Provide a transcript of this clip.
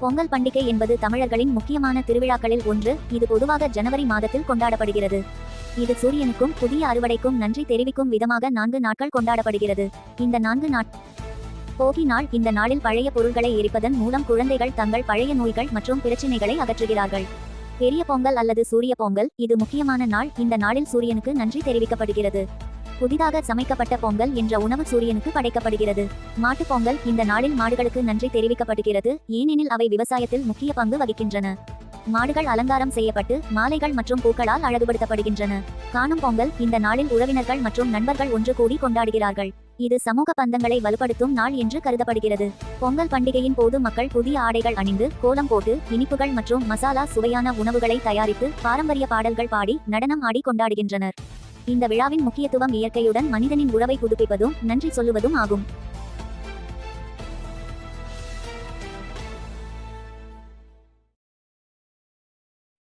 பொங்கல் பண்டிகை என்பது தமிழர்களின் முக்கியமான திருவிழாக்களில் ஒன்று. இது பொதுவாக ஜனவரி மாதத்தில் கொண்டாடப்படுகிறது. இது சூரியனுக்கும் புதிய அறுவடைக்கும் நன்றி தெரிவிக்கும் விதமாக நான்கு நாட்கள் கொண்டாடப்படுகிறது. இந்த நான்கு நாட் போகி நாள் இந்த நாளில் பழைய பொருள்களை எரிப்பதன் மூலம் குழந்தைகள் தங்கள் பழைய நோய்கள் மற்றும் பிரச்சினைகளை அகற்றுகிறார்கள். பெரிய பொங்கல் அல்லது சூரிய பொங்கல் இது முக்கியமான நாள். இந்த நாளில் சூரியனுக்கு நன்றி தெரிவிக்கப்படுகிறது. புதிதாக சமைக்கப்பட்ட பொங்கல் என்ற உணவு சூரியனுக்கு படைக்கப்படுகிறது. மாட்டுப் பொங்கல் இந்த நாளில் மாடுகளுக்கு நன்றி தெரிவிக்கப்படுகிறது. ஏனெனில் அவை விவசாயத்தில் முக்கிய பங்கு வகிக்கின்றன. மாடுகள் அலங்காரம் செய்யப்பட்டு மாலைகள் மற்றும் பூக்களால் அழகுபடுத்தப்படுகின்றன. காணும் பொங்கல் இந்த நாளில் உறவினர்கள் மற்றும் நண்பர்கள் ஒன்று கூடி கொண்டாடுகிறார்கள். இது சமூக பந்தங்களை வலுப்படுத்தும் நாள் என்று கருதப்படுகிறது. பொங்கல் பண்டிகையின் போது மக்கள் புதிய ஆடைகள் அணிந்து கோலம் போட்டு இனிப்புகள் மற்றும் மசாலா சுவையான உணவுகளை தயாரித்து பாரம்பரிய பாடல்கள் பாடி நடனம் ஆடி கொண்டாடுகின்றனர். இந்த விழாவின் முக்கியத்துவம் இயற்கையுடன் மனிதனின் உறவை புதுப்பிப்பதும் நன்றி சொல்லுவதும் ஆகும்.